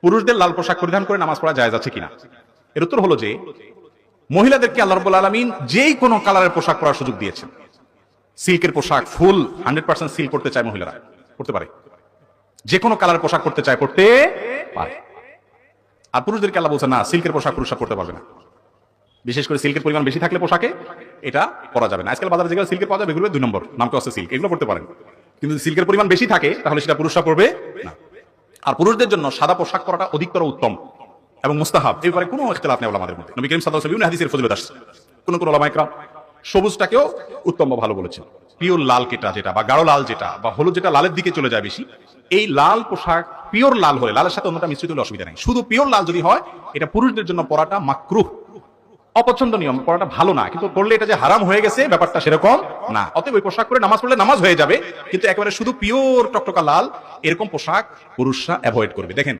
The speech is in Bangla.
পুরুষদের লাল পোশাক পরিধান করে নামাজ পড়া যায় আছে কিনা? এর উত্তর হলো যে, মহিলাদেরকে আল্লাহ রব্বুল আলমিন যেই কোনো কালারের পোশাক পরার সুযোগ দিয়েছেন। সিল্কের পোশাক ফুল, হান্ড্রেড পার্সেন্ট সিল করতে চায় মহিলারা। করতে পারে। যে কোনো কালারের পোশাক করতে চায় করতে পারে। আর পুরুষদেরকে আল্লাহ বলছে না, সিল্কের পোশাক পুরুষরা করতে পারবে না। বিশেষ করে সিল্কের পরিমাণ বেশি থাকলে পোশাকে এটা করা যাবে না। আজকাল বাজারে যেগুলো সিল্কের পাওয়া যাবে এগুলো দুই নম্বর নাম তো আছে সিল্ক। এগুলো করতে পারেন। কিন্তু সিল্কের পরিমাণ বেশি থাকে, তাহলে সেটা পুরুষরা পড়বে আর পুরুষদের জন্য সাদা পোশাক পরাটা অধিকতর উত্তম এবং মুস্তাহাব। এই ব্যাপারে কোনো ইখতলাফ নেই আমাদের মধ্যে। নবী করিম সাল্লাল্লাহু আলাইহি হাদিসের ফজিলত আসছে। কোন কোন ওলামা ইকরাম সবুজটাকেও উত্তম বা ভালো বলেছেন। পিওর লাল কেটা যেটা বা গাঢ় লাল যেটা বা হলুদ যেটা লালের দিকে চলে যায় বেশি, এই লাল পোশাক পিওর লাল হলে, লালের সাথে অন্যটা মিশ্রিত হলে অসুবিধা নেই। শুধু পিওর লাল যদি হয়, এটা পুরুষদের জন্য পরাটা মাকরুহ। অপছন্দনীয়, পড়াটা ভালো না, কিন্তু করলে এটা যে হারাম হয়ে গেছে, ব্যাপারটা সেরকম না। অতএব ওই পোশাক করে নামাজ পড়লে নামাজ হয়ে যাবে, কিন্তু একেবারে শুধু পিওর টকটকা লাল, এরকম পোশাক পুরুষরা অ্যাভয়েড করবে। দেখেন